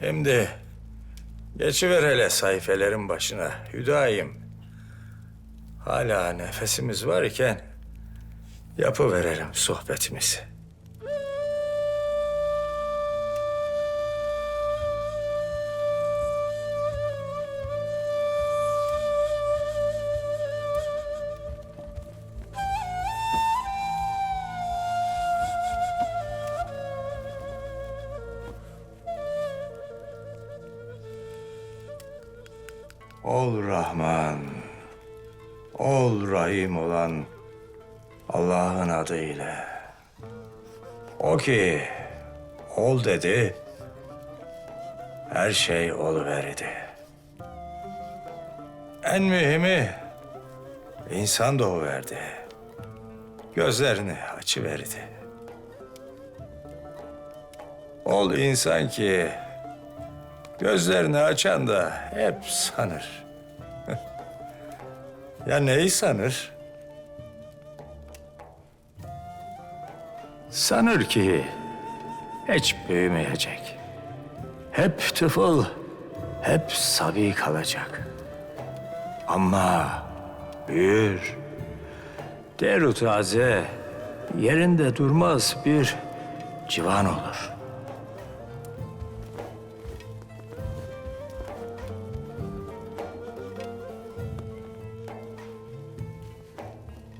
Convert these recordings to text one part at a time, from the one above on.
Şimdi geçiver hele sayfelerin başına Hüdayım. Hala nefesimiz var iken yapıverelim sohbetimizi. Ol Rahman, ol Rahim olan Allah'ın adıyla. O ki ol dedi, her şey oluverdi. En mühimi insan doğuverdi. Gözlerini açıverdi. Ol insan ki Gözlerini açan da hep sanır. ya neyi sanır? Sanır ki hiç büyümeyecek. Hep tıfıl, hep sabi kalacak. Ama büyür. Deru taze, yerinde durmaz bir civan olur.''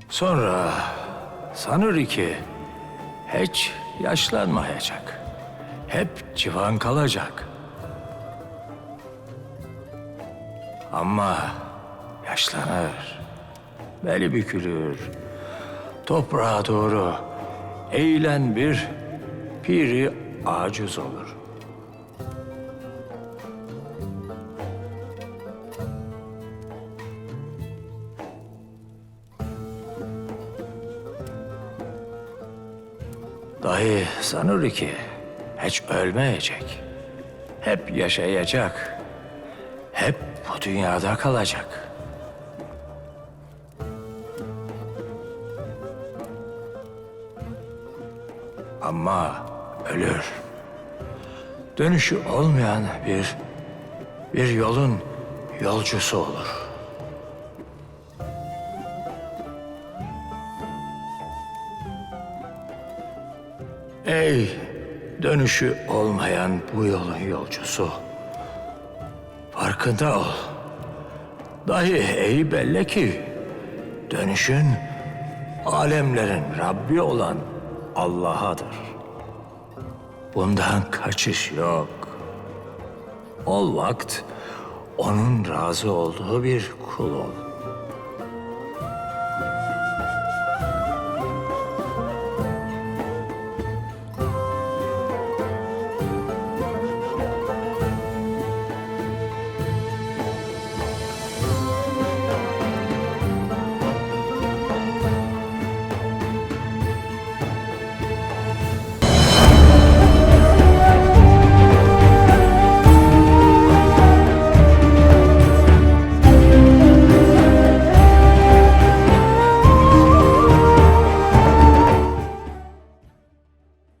Sonra sanır ki hiç yaşlanmayacak. Hep civan kalacak. Ama yaşlanır. Beli bükülür. Toprağa doğru eğilen bir piri acuz olur. Dahi sanır ki hiç ölmeyecek. Hep yaşayacak. Hep bu dünyada kalacak. Ama ölür. Dönüşü olmayan bir bir yolun yolcusu olur. Ey dönüşü olmayan bu yolun yolcusu. Farkında ol. Dahi ey belli ki dönüşün alemlerin Rabbi olan Allah'adır. Bundan kaçış yok. Ol vakt onun razı olduğu bir kul ol.